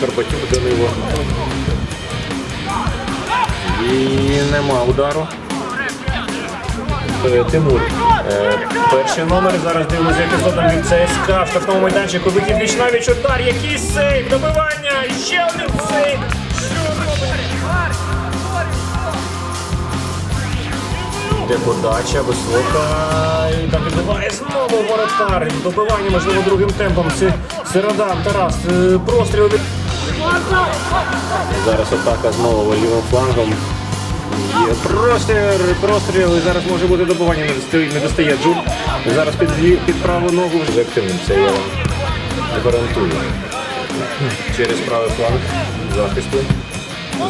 Карпатюк Данило. І нема удару. Е, Тимур. Е, Перший номер. Зараз дивимося епізодом від ЦСКА в штрафному майданчику. Вихід віч навіч удар. Який сейв! Добивання! Ще один сейв! Йде подача, висока. І там відбиває знову воротар. Добивання, можливо, другим темпом. Це Середан, Тарас. е, Простріл від... Зараз атака знову лівим флангом. Є простріл, простріл, і зараз може бути добування, не достає, не достає Джун. Зараз під, під праву ногу вже активним, це я гарантую. Через правий фланг захисту.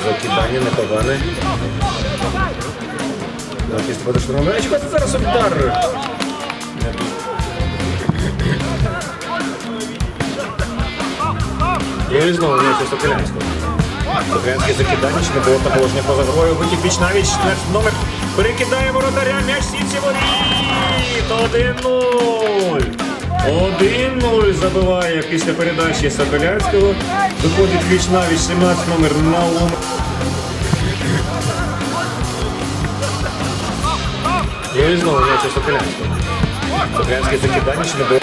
Закидання непогане. Захист Це зараз удар. Ну і знову м'яч у Соколянського. Соколянське закидання, чи не було та положення поза грою. Віч навіч, номер перекидає воротаря, м'яч сітці воріт. 1-0. 1-0 забиває після передачі Соколянського. Виходить віч навіч, 17 номер Наум. Ну і знову м'яч у Соколянського. Соколянське закидання, чи не було.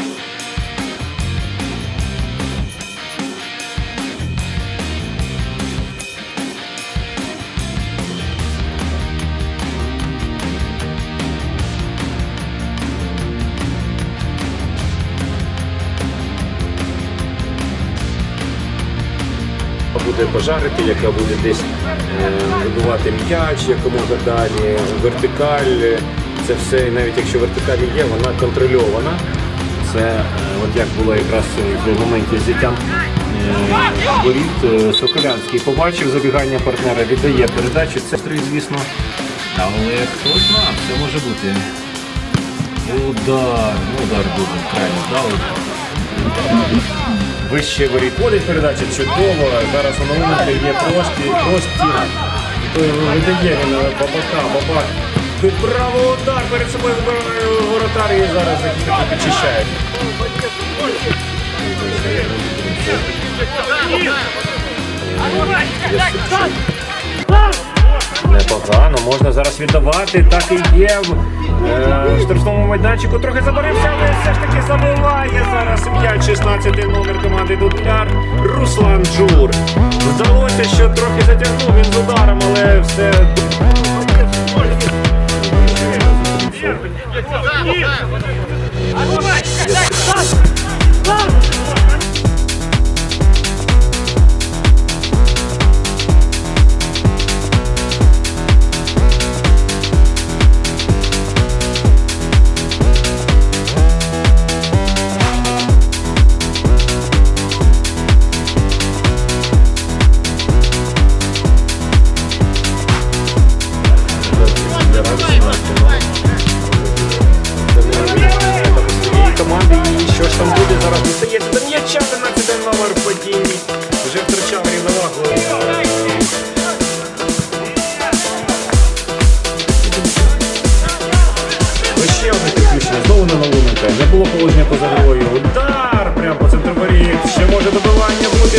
Пожарити, яка буде десь е, вибивати м'яч, якомога далі, вертикаль. Це все, навіть якщо вертикаль є, вона контрольована. Це е, от як було якраз в моменті зіттям е, воріт е, Соколянський побачив забігання партнера, віддає передачу. Це стрій, звісно. Але хто знає, це може бути. Удар, ну удар дуже крайне вдалий. Вище воріт водить передача чудово. Зараз у новинах є прості, простір. Видає він е, бабака, бабак. Правий удар перед собою воротар і зараз захисники підчищають. Непогано, можна зараз віддавати, так і є. Е, В штрафному майданчику трохи забарився, але все ж таки забиває зараз м'яч 16 номер команди Дудляр Руслан Джур. Здалося, що трохи затягнув він з ударом, але все. своєї на Налуненка. Не було положення поза грою. Удар прямо по центру воріт. Ще може добивання бути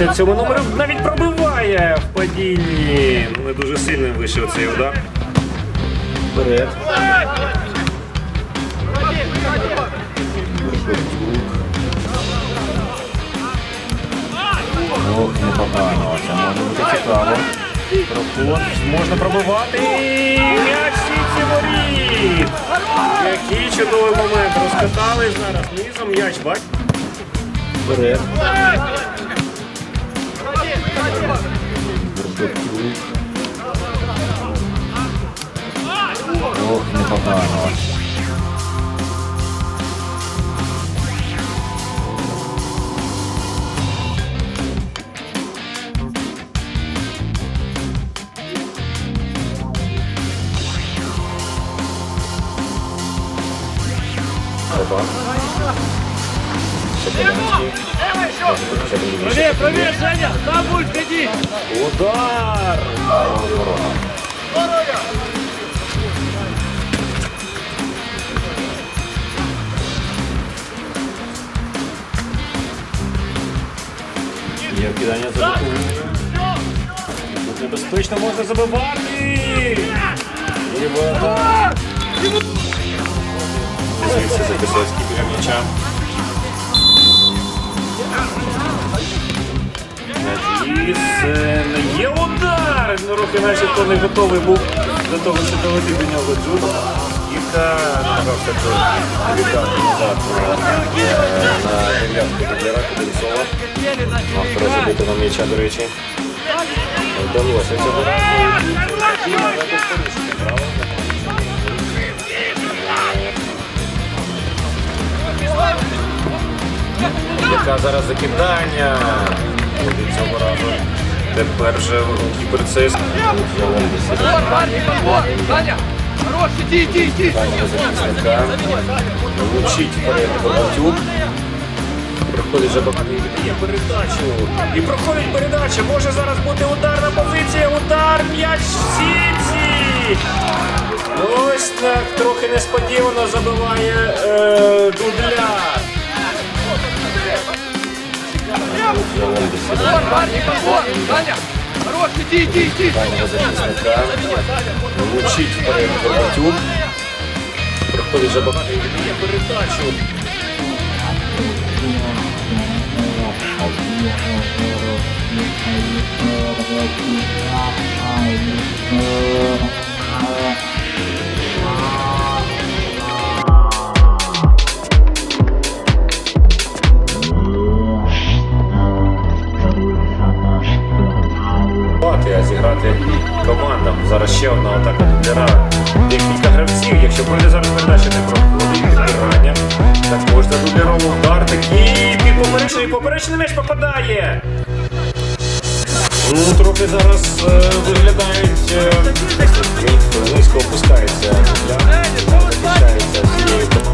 57 номеру навіть пробиває в падінні. Не дуже сильним вийшов цей удар. Вперед. Ох, непогано. Це може бути цікаво. Проход. Можна пробивати. М'яч сіці воріт. Який чудовий момент. Розкатали зараз. Низом м'яч, бать. Вперед. Горбатюк. Ох, непогано. Опа. Соколянський. Правее, правее, Женя! Там будет, ходи! Удар! Ворота. Є вкидання за боку. Тут небезпечно можна забивати. І вода. Звідси Записовський біля м'яча. Е, є удар. Ну, руки начебто не готовий був до того, що долетів до нього Джуд. Кілька намагався трохи віддати назад е, на дев'ятку. Мав трохи забити на м'яча, до речі. Вдалося цього разу. Яка зараз закидання буде цього разу. Тепер же кіберцейс. Саня! Хорош, иди, иди, иди! захисника. Влучить вперед Богатюк. Проходить багато і передачу. І проходить передача. Може зараз бути ударна позиція. Удар, м'яч в сітці. Ось так трохи несподівано забиває е, Дудляр. Саня! Хорош, иди, иди, иди! Дальнього захисника. Влучить вперед Богатюк. Проходить же багато і віддає передачу. Бати, поперечний, поперечний м'яч попадає. Ну, Трохи зараз е, виглядають е, низько опускається. Захищається.